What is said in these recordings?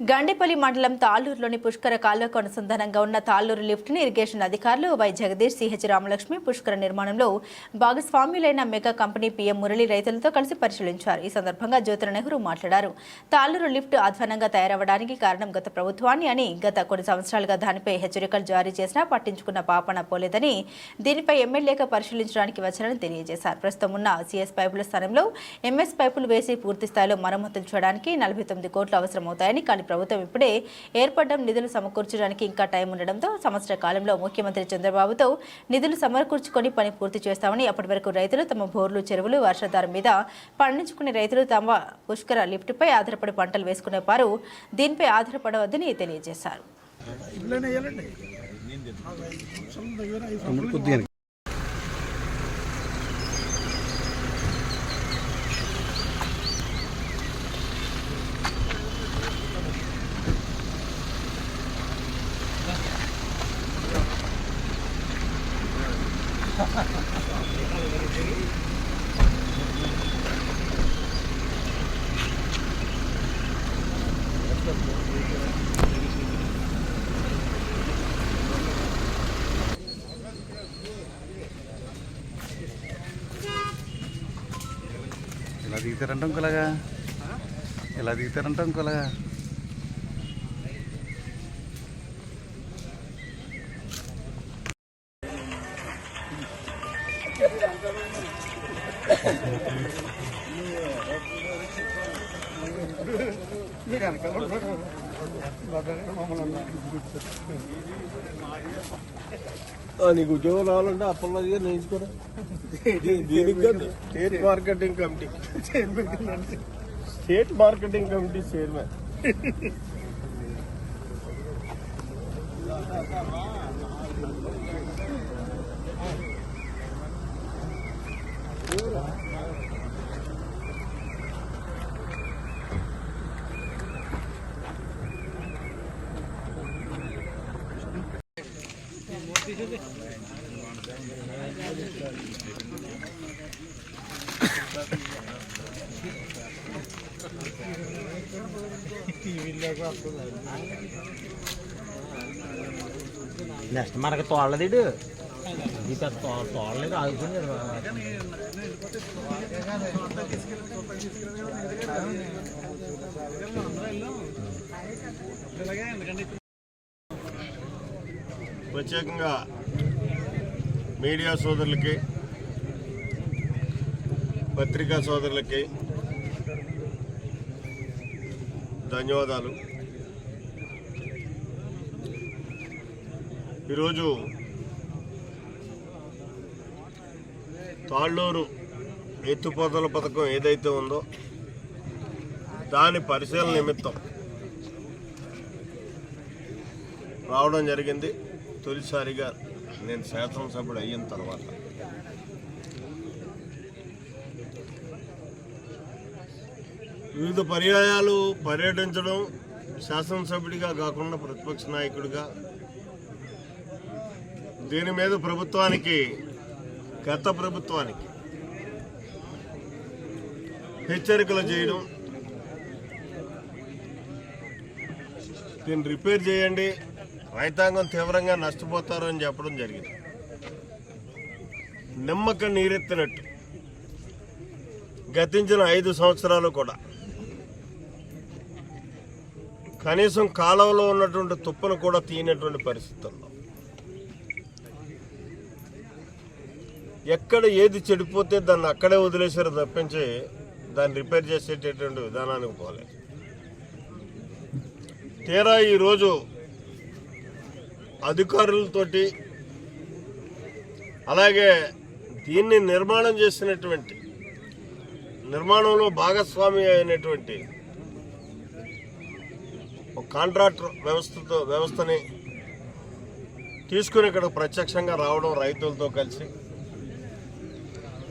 గండేపల్లి మండలం తాళ్ళూరులోని పుష్కర కాలువకు అనుసంధానంగా ఉన్న తాళ్ళూరు లిఫ్ట్ని ఇరిగేషన్ అధికారులు వై జగదీష్ సిహెచ్ రామలక్ష్మి పుష్కర నిర్మాణంలో భాగస్వామ్యులైన మెగా కంపెనీ పీఎం మురళి రైతులతో కలిసి పరిశీలించారు. ఈ సందర్భంగా జ్యోతిర నెహ్రూ మాట్లాడారు. తాళ్ళూరు లిఫ్ట్ అధ్వానంగా తయారవడానికి కారణం గత ప్రభుత్వాన్ని అని గత కొన్ని సంవత్సరాలుగా దానిపై హెచ్చరికలు జారీ చేసినా పట్టించుకున్న పాపన పోలేదని దీనిపై ఎమ్మెల్యేగా పరిశీలించడానికి వచ్చారని తెలియజేశారు. ప్రస్తుతం ఉన్న సిఎస్ పైపుల స్థానంలో ఎంఎస్ పైపులు వేసి పూర్తి స్థాయిలో మరమ్మతులు చేయడానికి నలభై తొమ్మిది కోట్లు అవసరమవుతాయని కానీ ప్రభుత్వం ఇప్పుడే ఏర్పడడం నిధులు సమకూర్చడానికి ఇంకా టైం ఉండడంతో సంవత్సర కాలంలో ముఖ్యమంత్రి చంద్రబాబుతో నిధులు సమకూర్చుకొని పని పూర్తి చేస్తామని అప్పటి వరకు రైతులు తమ బోర్లు చెరువులు వర్షాధారం మీద పండించుకునే రైతులు తమ పుష్కర లిఫ్ట్పై ఆధారపడి పంటలు వేసుకునే వారు దీనిపై ఆధారపడవద్దని తెలియజేశారు. దిగుతారంట ఇంకోలాగా ఎలా దిగుతారంట ఇంకోలాగా నీకు ఉద్యోగం రావాలంటే అప్పట్లో నేర్చుకోరా. state marketing committee state marketing committee chairman next మనకి తోడలేదు ఇది పెద్ద తో- తోడలేదు ఆగుతుంది ప్రత్యేకంగా మీడియా సోదరులకి పత్రికా సోదరులకి ధన్యవాదాలు. ఈరోజు తాళ్ళూరు ఎత్తుపోతల పథకం ఏదైతే ఉందో దాని పరిశీలన నిమిత్తం రావడం జరిగింది. తొలిసారిగా నేను శాసనసభ్యుడు అయిన తర్వాత. వివిధ పర్యాయాలు పర్యటించడం శాసనసభ్యుడిగా కాకుండా ప్రతిపక్ష నాయకుడిగా. దీని మీద ప్రభుత్వానికి గత ప్రభుత్వానికి హెచ్చరికలు చేయడం. దీన్ని రిపేర్ చేయండి. రైతాంగం తీవ్రంగా నష్టపోతారు అని చెప్పడం జరిగింది. నిమ్మక నీరెత్తినట్టు. గతించిన ఐదు సంవత్సరాలు కూడా. కనీసం కాలువలో ఉన్నటువంటి తుప్పను కూడా తీయనటువంటి పరిస్థితుల్లో. ఎక్కడ ఏది చెడిపోతే దాన్ని అక్కడే వదిలేశారు తప్పించి దాన్ని రిపేర్ చేసేటటువంటి విధానానికి పోలేదు. తీరా ఈరోజు అధికారులతోటి అలాగే దీన్ని నిర్మాణం చేసినటువంటి నిర్మాణంలో భాగస్వామి అయినటువంటి కాంట్రాక్టర్ వ్యవస్థతో వ్యవస్థని తీసుకుని ఇక్కడ ప్రత్యక్షంగా రావడం రైతులతో కలిసి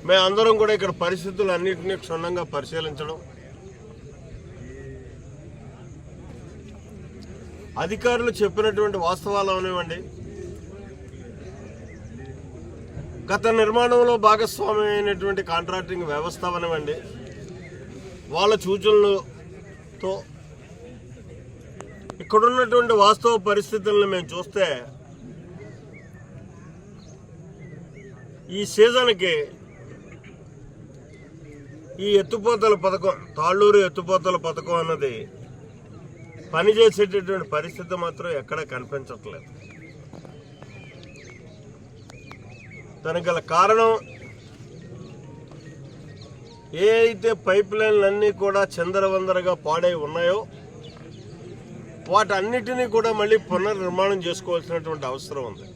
మేమందరం కూడా ఇక్కడ పరిస్థితులు అన్నింటినీ క్షుణ్ణంగా పరిశీలించడం అధికారులు చెప్పినటువంటి వాస్తవాలు అవనివ్వండి. గత నిర్మాణంలో భాగస్వామ్యం అయినటువంటి కాంట్రాక్టింగ్ వ్యవస్థ అవనివ్వండి. వాళ్ళ సూచనలతో ఇక్కడున్నటువంటి వాస్తవ పరిస్థితులను మేము చూస్తే ఈ సీజన్కి ఈ ఎత్తుపోతల పథకం తాళ్ళూరు ఎత్తుపోతల పథకం అన్నది పనిచేసేటటువంటి పరిస్థితి మాత్రం ఎక్కడ కనిపించట్లేదు. దానికి గల కారణం ఏ అయితే పైప్ లైన్లన్నీ కూడా చందరవందరగా పాడై ఉన్నాయో వాటన్నిటినీ కూడా మళ్ళీ పునర్నిర్మాణం చేసుకోవాల్సినటువంటి అవసరం ఉంది.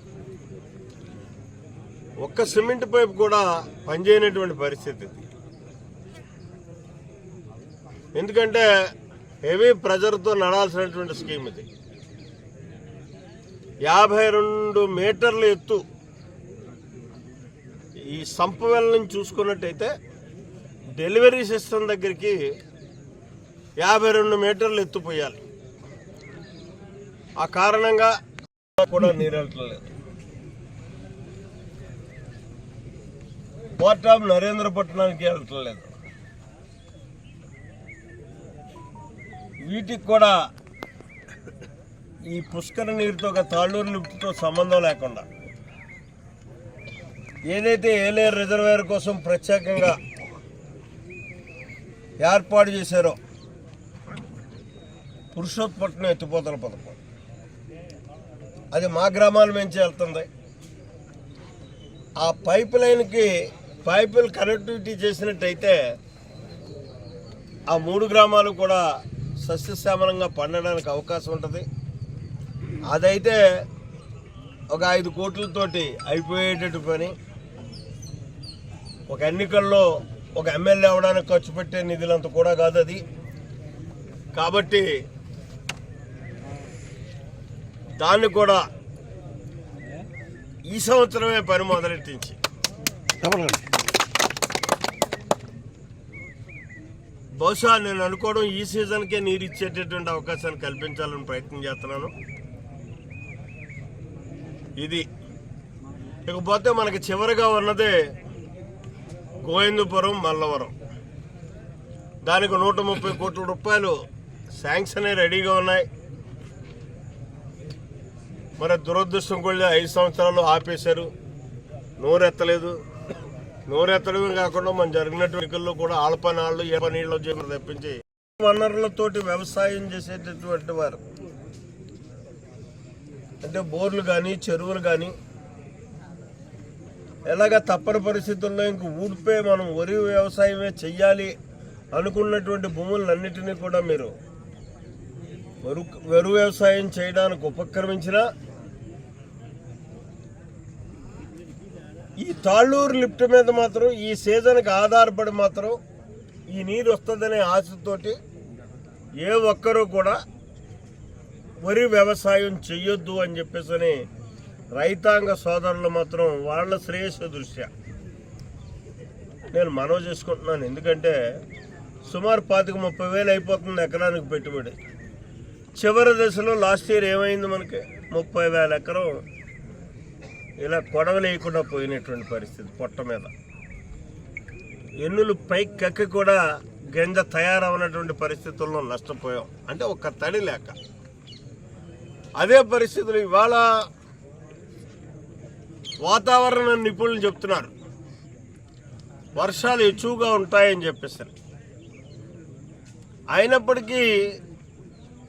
ఒక్క సిమెంట్ పైప్ కూడా పనిచేయనటువంటి పరిస్థితి ఎందుకంటే హెవీ ప్రెజర్తో నడాల్సినటువంటి స్కీమ్ ఇది. యాభై రెండు మీటర్ల ఎత్తు ఈ సంపవెల నుంచి చూసుకున్నట్టయితే డెలివరీ సిస్టమ్ దగ్గరికి యాభై రెండు మీటర్లు ఎత్తుపోయాలి ఆ కారణంగా కూడా నీరు వెళ్ళట్లేదు పోర్ట్ ఆఫ్ నరేంద్రపట్నానికి వెళ్ళట్లేదు వీటికి కూడా ఈ పుష్కర నీరుతో ఒక తాళ్ళూరు లిఫ్ట్తో సంబంధం లేకుండా ఏదైతే ఏలేరు రిజర్వేర్ కోసం ప్రత్యేకంగా ఏర్పాటు చేశారో పురుషోత్పట్నం ఎత్తిపోతల పథకం. అది మా గ్రామాల నుంచి వెళ్తుంది. ఆ పైప్ లైన్కి పైపులు కనెక్టివిటీ చేసినట్టయితే ఆ మూడు గ్రామాలు కూడా సస్యశ్యామలంగా పండడానికి అవకాశం ఉంటుంది. అదైతే ఒక ఐదు కోట్లతోటి అయిపోయేటట్టు పని. ఒక ఎన్నికల్లో ఒక ఎమ్మెల్యే అవడానికి ఖర్చు పెట్టే నిధులంత కూడా కాదు అది. కాబట్టి దాన్ని కూడా ఈ సంవత్సరమే పని మొదలెట్టించి బహుశా నేను అనుకోవడం ఈ సీజన్కే నీరు ఇచ్చేటటువంటి అవకాశాన్ని కల్పించాలని ప్రయత్నం చేస్తున్నాను. ఇది. ఇకపోతే మనకి చివరిగా ఉన్నదే గోవిందపురం మల్లవరం. దానికి నూట ముప్పై కోట్ల రూపాయలు శాంక్షన్ రెడీగా ఉన్నాయి. మరి దురదృష్టం కూడా ఐదు సంవత్సరాలు ఆపేశారు. నోరెత్తలేదు. నోరెత్తడమే కాకుండా మనం జరిగినటువంటి ఎన్నికల్లో కూడా ఆల్పనాళ్ళు ఏ చేయడం చేయమని తెప్పించి వనరులతోటి వ్యవసాయం చేసేటటువంటి వారు. అంటే బోర్లు కానీ చెరువులు కానీ ఎలాగ తప్పని పరిస్థితుల్లో ఇంక ఊడిపే మనం వరి వ్యవసాయమే చెయ్యాలి అనుకున్నటువంటి భూములన్నిటినీ కూడా మీరు వరు వరు వ్యవసాయం చేయడానికి ఉపక్రమించినా ఈ తాళ్ళూరు లిఫ్ట్ మీద మాత్రం ఈ సీజన్కి ఆధారపడి మాత్రం ఈ నీరు వస్తుందనే ఆశతోటి ఏ ఒక్కరూ కూడా వరి వ్యవసాయం చెయ్యొద్దు అని చెప్పేసి రైతాంగ సోదరులు మాత్రం వాళ్ళ శ్రేయస్సు దృష్ట్యా. నేను మనవి చేసుకుంటున్నాను. ఎందుకంటే సుమారు పాతిక ముప్పై వేలు అయిపోతుంది ఎకరానికి పెట్టుబడి. చివరి దశలో లాస్ట్ ఇయర్ ఏమైంది మనకి? ముప్పై వేల ఎకరం ఇలా కొడవలేయకుండా పోయినటువంటి పరిస్థితి పొట్ట మీద. ఎన్నులు పైకి కక్కి కూడా గింజ తయారవనటువంటి పరిస్థితుల్లో నష్టపోయాం. అంటే ఒక్క తడి లేక. అదే పరిస్థితులు ఇవాళ వాతావరణ నిపుణులు చెప్తున్నారు. వర్షాలు ఎక్కువగా ఉంటాయని చెప్పేసరి అయినప్పటికీ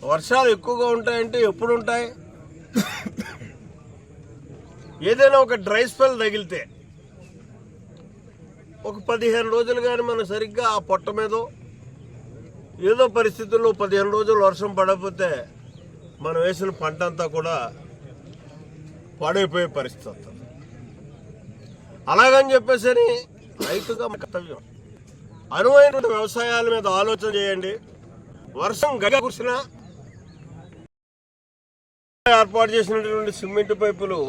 వర్షాలు ఎక్కువగా ఉంటాయంటే ఎప్పుడు ఉంటాయి? ఏదైనా ఒక డ్రై స్పెల్ తగిలితే ఒక పదిహేను రోజులు కానీ మనం సరిగ్గా ఆ పొట్ట మీదో ఏదో పరిస్థితుల్లో పదిహేను రోజులు వర్షం పడకపోతే మనం వేసిన పంట అంతా కూడా పాడైపోయే పరిస్థితి వస్తుంది. అలాగని చెప్పేసి రైతుగా మన కర్తవ్యం. అనువైన వ్యవసాయాల మీద ఆలోచన చేయండి. వర్షం గగ కురిసిన ఏర్పాటు చేసినటువంటి సిమెంట్ పైపులు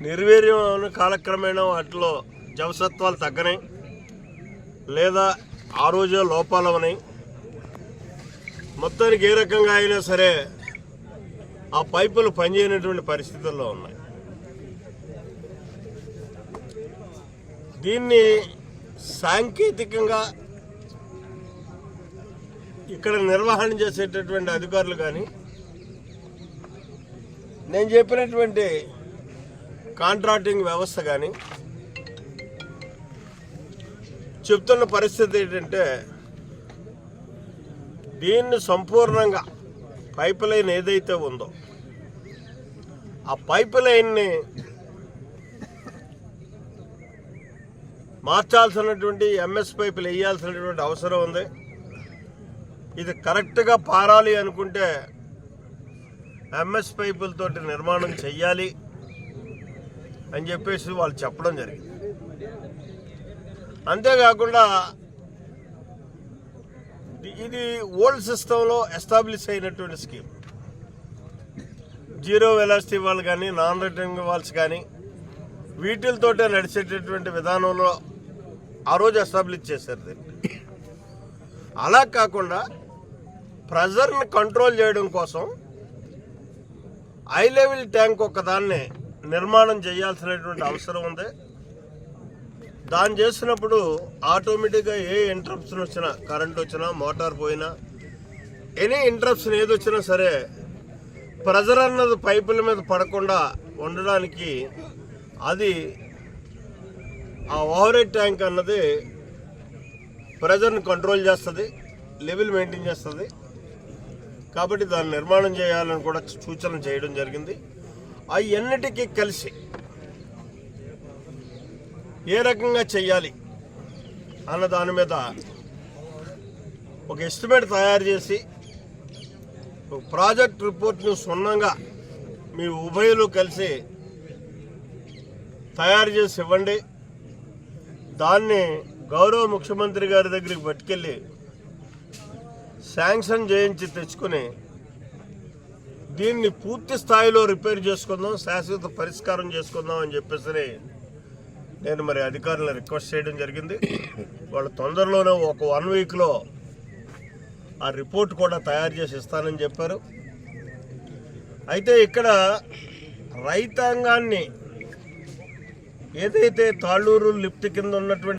నిర్వీర్యం అయిన కాలక్రమేణా వాటిలో జవసత్వాలు తగ్గనాయి లేదా ఆ రోజే లోపాలు మొత్తానికి ఏ రకంగా అయినా సరే ఆ పైపులు పనిచేయనటువంటి పరిస్థితుల్లో ఉన్నాయి. దీన్ని సాంకేతికంగా ఇక్కడ నిర్వహణ చేసేటటువంటి అధికారులు కానీ నేను చెప్పినటువంటి కాంట్రాక్టింగ్ వ్యవస్థ కానీ చెప్తున్న పరిస్థితి ఏంటంటే దీన్ని సంపూర్ణంగా పైప్ లైన్ ఏదైతే ఉందో ఆ పైప్ లైన్ని మార్చాల్సినటువంటి ఎంఎస్ పైపులు వేయాల్సినటువంటి అవసరం ఉంది. ఇది కరెక్ట్గా పారాలి అనుకుంటే ఎంఎస్ పైపులతోటి నిర్మాణం చెయ్యాలి. అని చెప్పేసి వాళ్ళు చెప్పడం జరిగింది. అంతేకాకుండా ఇది- ఓల్డ్ సిస్టంలో ఎస్టాబ్లిష్ అయినటువంటి స్కీమ్. జీరో వెలాసిటీ వాళ్ళు కానీ నాన్ రిటర్నింగ్ వాల్స్ కానీ వీటితోటే నడిచేటటువంటి విధానంలో ఆ రోజు ఎస్టాబ్లిష్ చేశారు దీన్ని. అలా కాకుండా ప్రెజర్ని కంట్రోల్ చేయడం కోసం హై లెవెల్ ట్యాంక్ ఒకదాన్నే నిర్మాణం చేయాల్సినటువంటి అవసరం ఉంది. దాన్ని చేసినప్పుడు ఆటోమేటిక్గా ఏ ఇంటరప్షన్ వచ్చినా కరెంట్ వచ్చినా మోటార్ పోయినా ఎనీ ఇంటరప్షన్ ఏది వచ్చినా సరే ప్రెజర్ అన్నది పైపుల మీద పడకుండా ఉండడానికి అది ఆ ఓవరేట్ ట్యాంక్ అన్నది ప్రెజర్ని కంట్రోల్ చేస్తుంది లెవెల్ మెయింటైన్ చేస్తుంది. కాబట్టి దాన్ని నిర్మాణం చేయాలని కూడా సూచన చేయడం జరిగింది. అవన్నిటికీ కలిసి ఏ రకంగా చెయ్యాలి అన్న దాని మీద ఒక ఎస్టిమేట్ తయారు చేసి ఒక ప్రాజెక్ట్ రిపోర్ట్ను సున్నంగా మీ ఉభయలు కలిసి తయారు చేసి ఇవ్వండి. దాన్ని గౌరవ ముఖ్యమంత్రి గారి దగ్గరికి పట్టుకెళ్ళి శాంక్షన్ చేయించి తెచ్చుకుని దీన్ని పూర్తి స్థాయిలో రిపేర్ చేసుకుందాం శాశ్వత పరిష్కారం చేసుకుందాం అని చెప్పేసి నేను మరి అధికారులను రిక్వెస్ట్ చేయడం జరిగింది. వాళ్ళు తొందరలోనే ఒక వన్ వీక్లో ఆ రిపోర్ట్ కూడా తయారు చేసి ఇస్తానని చెప్పారు. అయితే ఇక్కడ రైతాంగాన్ని ఏదైతే తాళ్ళూరు లిఫ్ట్ కింద ఉన్నటువంటి